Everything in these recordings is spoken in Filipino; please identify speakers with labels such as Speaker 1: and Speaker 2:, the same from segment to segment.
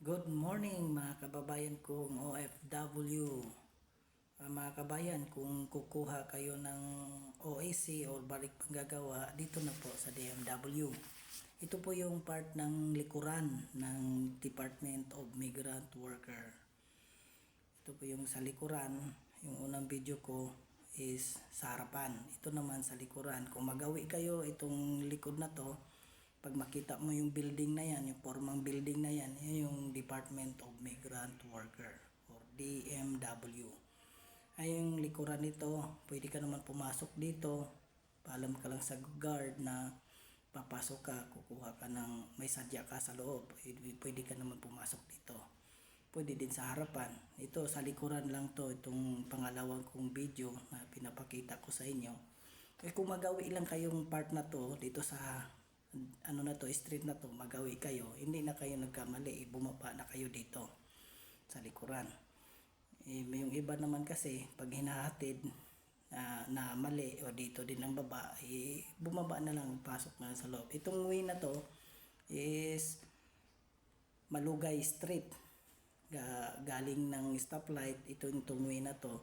Speaker 1: Good morning mga kababayan kong OFW. Ah, mga kabayan, kung kukuha kayo ng OAC or balik panggagawa, dito na po sa DMW. Ito po yung part ng likuran ng Department of Migrant Worker. Ito po yung sa likuran. Yung unang video ko is sa harapan. Ito naman sa likuran. Kung magawi kayo itong likod na to, pag makita mo yung building na yan, yung formang building na yan, yan yung Department of Migrant Worker or DMW. Ay yung likuran nito, pwede ka naman pumasok dito. Paalam ka lang sa guard na papasok ka, kukuha ka ng may sadya ka sa loob. Pwede, ka naman pumasok dito. Pwede din sa harapan. Ito sa likuran lang to, itong pangalawang kong video na pinapakita ko sa inyo. Eh kung magawi lang kayong part na to dito sa ano na to, street na to, magawi kayo, hindi na kayo nagkamali, eh, bumaba na kayo dito sa likuran. May yung iba naman kasi, pag hinahatid na, na mali o dito din ang baba, eh, bumaba na lang, pasok na sa loob. Itong way na to is Malugay Street. Ga, galing ng stoplight, ito yung itong way na to.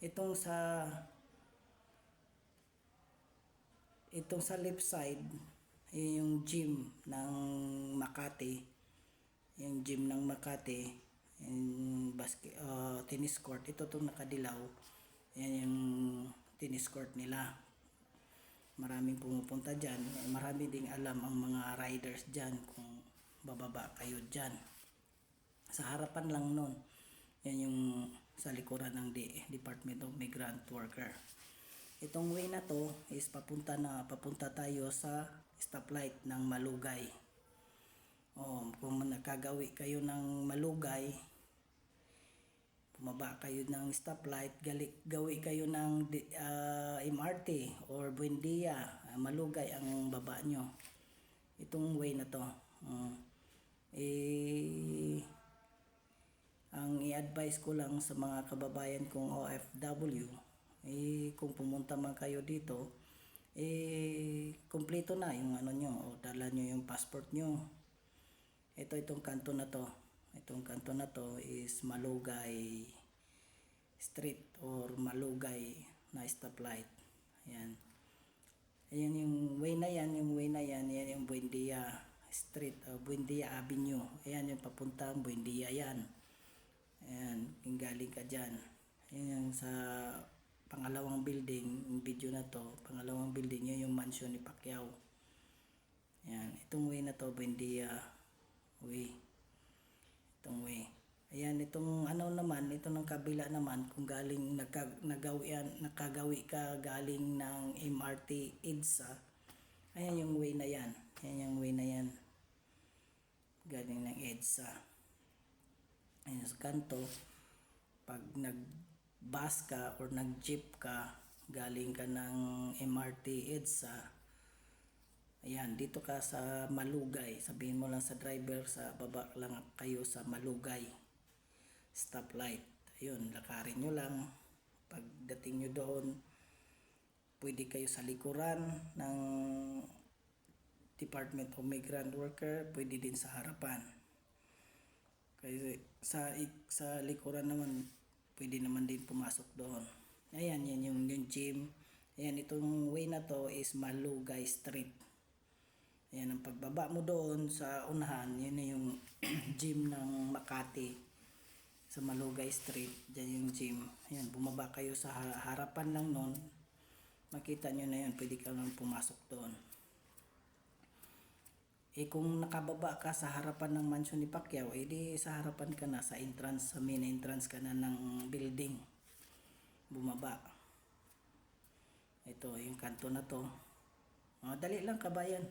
Speaker 1: Itong sa itong sa left side, yung gym ng Makati. Yung gym ng Makati, yung basket, uh, tennis court. Ito itong nakadilaw. Yan yung tennis court nila. Maraming pumupunta dyan. Marami ding alam ang mga riders dyan kung bababa kayo dyan. Sa harapan lang nun. Yan yung sa likuran ng D- Department of Migrant Worker. Itong way na to is papunta na papunta tayo sa stoplight ng Malugay. O kung nakagawi kayo ng Malugay, bumaba kayo ng stoplight, gali, gawi kayo ng di- ah, MRT or Buendia, ah, Malugay ang baba nyo. Itong way na to. Mm. eh, ang i-advise ko lang sa mga kababayan kong OFW, eh, kung pumunta man kayo dito, eh, kumpleto na yung ano nyo, o dala nyo yung passport nyo. Ito, itong kanto na to. Itong kanto na to is Malugay Street or Malugay na stoplight. Ayan. Ayan yung way na yan, yung way na yan, yan yung Buendia Street, uh, Buendia Avenue. Ayan yung papuntang Buendia yan. Ayan, galing ka dyan. Ayan yung sa pangalawang building, yung video na to, pangalawang building yun yung mansion ni Pacquiao. Ayan, itong way na to, Buendia way. Itong way. Ayan, itong ano naman, ito ng kabila naman, kung galing nagka, nagawian, nakagawi ka galing ng MRT EDSA, ayan yung way na yan. Ayan yung way na yan. Galing ng EDSA. Ayan sa kanto, pag nag-bus ka or nag-jeep ka, galing ka ng MRT EDSA, ayan, dito ka sa Malugay. Sabihin mo lang sa driver, sa baba lang kayo sa Malugay. Stoplight. Ayun, lakarin nyo lang. Pagdating nyo doon, pwede kayo sa likuran ng Department of Migrant Worker, pwede din sa harapan. Kasi sa sa likuran naman pwede naman din pumasok doon. Ayan, yan yung, yung gym. Ayan, itong way na to is Malugay Street. Ayan, ang pagbaba mo doon sa unahan, yun na yung gym ng Makati sa Malugay Street. Diyan yung gym. Ayan, bumaba kayo sa ha- harapan lang noon. Makita nyo na yun, pwede ka lang pumasok doon. Eh kung nakababa ka sa harapan ng mansion ni Pacquiao, eh di sa harapan ka na, sa entrance, sa main entrance ka na ng building. Bumaba. Ito, yung kanto na to. Oh, dali lang kabayan.